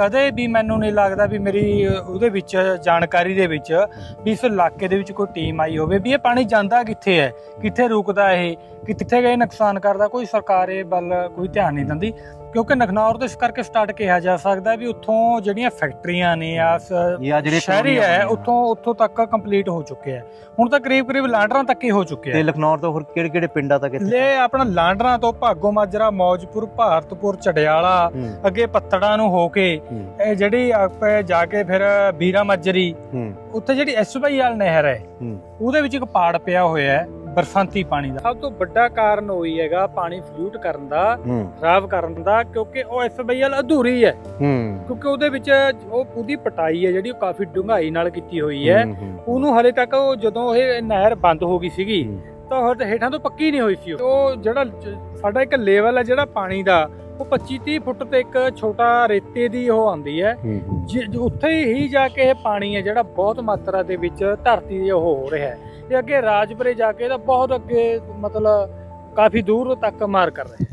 ਕਦੇ ਵੀ ਮੈਨੂੰ ਨਹੀਂ ਲੱਗਦਾ ਵੀ ਮੇਰੀ ਉਹਦੇ ਵਿੱਚ, ਜਾਣਕਾਰੀ ਦੇ ਵਿੱਚ ਵੀ ਇਸ ਇਲਾਕੇ ਦੇ ਵਿੱਚ ਕੋਈ ਟੀਮ ਆਈ ਹੋਵੇ ਵੀ ਇਹ ਪਾਣੀ ਜਾਂਦਾ ਕਿੱਥੇ ਹੈ, ਕਿੱਥੇ ਰੁਕਦਾ ਇਹ ਕਿੱਥੇ ਗਏ ਨੁਕਸਾਨ ਕਰਦਾ, ਕੋਈ ਸਰਕਾਰ ਇਹ ਵੱਲ ਕੋਈ ਧਿਆਨ ਨਹੀਂ ਦਿੰਦੀ। ਕਿਉਂਕਿ ਨਖਨੌਰ ਤੋਂ ਇਸ ਕਰਕੇ ਸਟਾਰਟ ਕਿਹਾ ਜਾ ਸਕਦਾ ਵੀ ਉੱਥੋਂ ਜਿਹੜੀਆਂ ਫੈਕਟਰੀਆਂ ਨੇ ਆ ਸ਼ਹਿਰੀ ਹੈ। ਉੱਥੋਂ ਉੱਥੋਂ ਤੱਕ ਕੰਪਲੀਟ ਹੋ ਚੁੱਕੇ ਆ। ਹੁਣ ਤਾਂ ਕਰੀਬ ਕਰੀਬ ਲਾਂਡਰਾਂ ਤੱਕ ਹੀ ਹੋ ਚੁੱਕੇ ਤੇ ਲਖਨੌਰ ਤੋਂ ਹੋਰ ਕਿਹੜੇ ਕਿਹੜੇ ਪਿੰਡਾਂ ਤੱਕ ਇੱਥੇ? ਲੈ ਆਪਣਾ ਲਾਂਡਰਾਂ ਤੋਂ ਭਾਗੋ ਮਾਜਰਾ ਮੌਜਪੁਰ ਭਾਰਤਪੁਰ ਚੜਿਆਲਾ ਅੱਗੇ ਪੱਤੜਾਂ ਨੂੰ ਹੋ ਕੇ ਇਹ ਜਿਹੜੀ ਆਪੇ ਜਾ ਕੇ ਫਿਰ ਵੀਰਾ ਮੱਜਰੀ ਉੱਥੇ ਜਿਹੜੀ ਐਸਵਾਈ ਵਾਲ ਨਹਿਰ ਹੂੰ। ਉਹਦੇ ਵਿੱਚ ਇੱਕ ਪਾੜ ਪਿਆ ਹੋਇਆ ਹੈ। ਬਰਸਾਤੀ ਪਾਣੀ ਦਾ। ਸਭ ਤੋਂ ਵੱਡਾ ਕਾਰਨ ਉਹੀ ਹੈਗਾ ਪਾਣੀ ਫਲੂਟ ਕਰਨ ਦਾ ਖਰਾਬ ਕਰਨ ਦਾ ਕਿਉਂਕਿ ਉਹ ਵਾਲ ਅਧੂਰੀ ਹੈ। ਹੂੰ, ਕਿਉਂਕਿ ਉਹਦੇ ਵਿੱਚ ਉਹ ਉਹਦੀ ਪਟਾਈ ਹੈ ਜਿਹੜੀ ਉਹ ਕਾਫੀ ਡੂੰਘਾਈ ਨਾਲ ਕੀਤੀ ਹੋਈ ਹੈ। ਉਹਨੂੰ ਹਲੇ ਤੱਕ ਉਹ ਜਦੋਂ ਇਹ ਨਹਿਰ ਬੰਦ ਹੋ ਗਈ ਸੀਗੀ। ਤਾਂ ਉਹ ਹੇਠਾਂ ਤੋਂ ਪੱਕੀ ਨਹੀਂ ਹੋਈ ਸੀ ਉਹ। ਉਹ ਜਿਹੜਾ ਸਾਡਾ ਇੱਕ ਲੈਵਲ ਹੈ ਜਿਹੜਾ ਪਾਣੀ ਦਾ ਉਹ 25 30 ਫੁੱਟ ਤੇ ਇੱਕ ਛੋਟਾ ਰੇਤੇ ਦੀ ਉਹ ਆਉਂਦੀ ਹੈ। ਉੱਥੇ ਹੀ ਜਾ ਕੇ ਇਹ ਪਾਣੀ ਹੈ ਜਿਹੜਾ ਬਹੁਤ ਮਾਤਰਾ ਦੇ ਵਿੱਚ ਧਰਤੀ ਦੇ ਉਹ ਹੋ ਰਿਹਾ ਹੈ। ਤੇ ਅੱਗੇ ਰਾਜਪੁਰੇ ਜਾ ਕੇ ਤਾਂ ਬਹੁਤ ਅੱਗੇ ਮਤਲਬ ਕਾਫੀ ਦੂਰ ਤੱਕ ਮਾਰ ਕਰ ਰਹੇ।